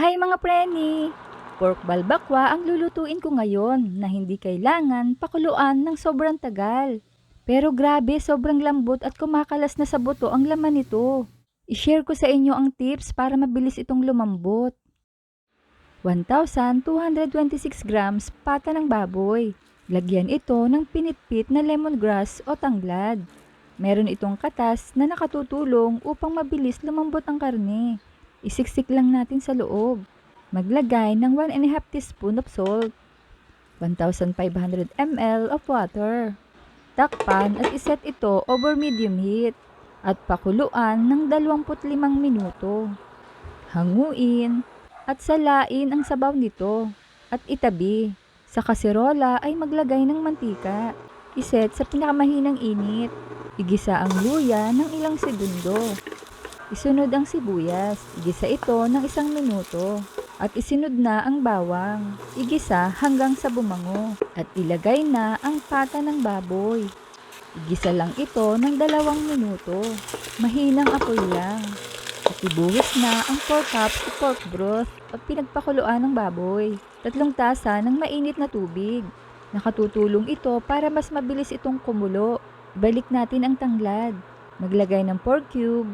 Hi mga preni! Pork balbakwa ang lulutuin ko ngayon na hindi kailangan pakuluan ng sobrang tagal. Pero grabe, sobrang lambot at kumakalas na sa buto ang laman nito. I-share ko sa inyo ang tips para mabilis itong lumambot. 1,226 grams pata ng baboy. Lagyan ito ng pinitpit na lemongrass o tanglad. Meron itong katas na nakatutulong upang mabilis lumambot ang karne. Isiksik lang natin sa loob. Maglagay ng 1 and a half teaspoon of salt. 1,500 ml of water. Takpan at iset ito over medium heat at pakuluan ng 25 minuto. Hanguin at salain ang sabaw nito at itabi. Sa kaserola ay maglagay ng mantika. Iset sa pinakamahinang init. Igisa ang luya ng ilang segundo. Isunod ang sibuyas. Igisa ito ng isang minuto. At isunod na ang bawang. Igisa hanggang sa bumango. At ilagay na ang pata ng baboy. Igisa lang ito ng dalawang minuto. Mahinang apoy lang. At ibuhos na ang 4 cups of pork broth at pinagpakuluan ng baboy. Tatlong tasa ng mainit na tubig. Nakatutulong ito para mas mabilis itong kumulo. Balik natin ang tanglad. Maglagay ng pork cube,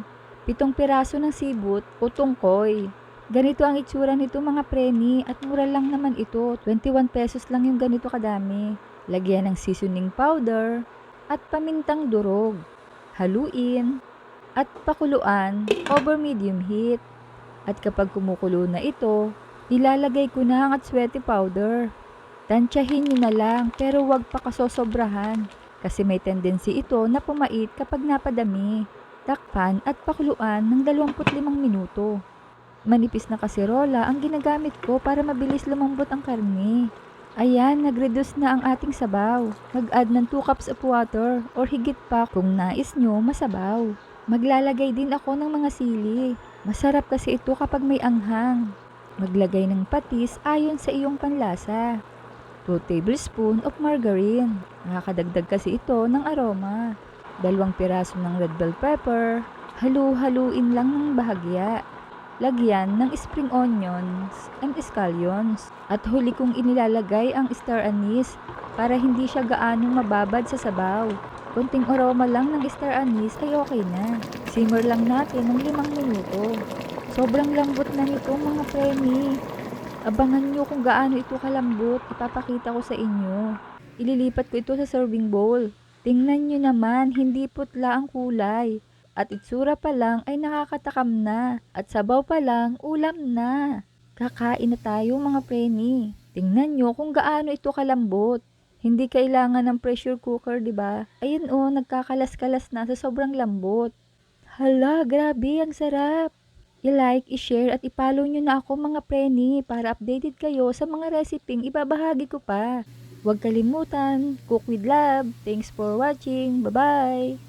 pitong piraso ng sibut o tungkoy. Ganito ang itsura nito mga preni at mura lang naman ito. 21 pesos lang yung ganito kadami. Lagyan ng seasoning powder at pamintang durog. Haluin at pakuluan over medium heat. At kapag kumukulo na ito, ilalagay ko na ang atswete powder. Tansyahin nyo na lang pero huwag pa kasosobrahan kasi may tendency ito na pumait kapag napadami. Takpan at pakuluan ng 25 minuto. Manipis na kaserola ang ginagamit ko para mabilis lumambot ang karne. Ayan, nag-reduce na ang ating sabaw. Mag-add ng 2 cups of water or higit pa kung nais nyo masabaw. Maglalagay din ako ng mga sili. Masarap kasi ito kapag may anghang. Maglagay ng patis ayon sa iyong panlasa. 2 tablespoon of margarine. Nakakadagdag kasi ito ng aroma. Dalawang piraso ng red bell pepper. Halu-haluin lang ng bahagya. Lagyan ng spring onions and scallions. At huli kong inilalagay ang star anise para hindi siya gaanong mababad sa sabaw. Kunting aroma lang ng star anise ay okay na. Simmer lang natin ng limang minuto. Sobrang lambot na nito mga premi. Abangan nyo kung gaano ito kalambot. Ipapakita ko sa inyo. Ililipat ko ito sa serving bowl. Tingnan nyo naman, hindi putla ang kulay. At itsura pa lang ay nakakatakam na. At sabaw pa lang, ulam na. Kakain na tayo mga preni. Tingnan nyo kung gaano ito kalambot. Hindi kailangan ng pressure cooker, di ba? Ayun oh, nagkakalas-kalas na sa sobrang lambot. Hala, grabe, ang sarap. I-like, i-share at i-follow nyo na ako mga preni para updated kayo sa mga reseping ibabahagi ko pa. Huwag kalimutan, cook with love. Thanks for watching. Bye-bye!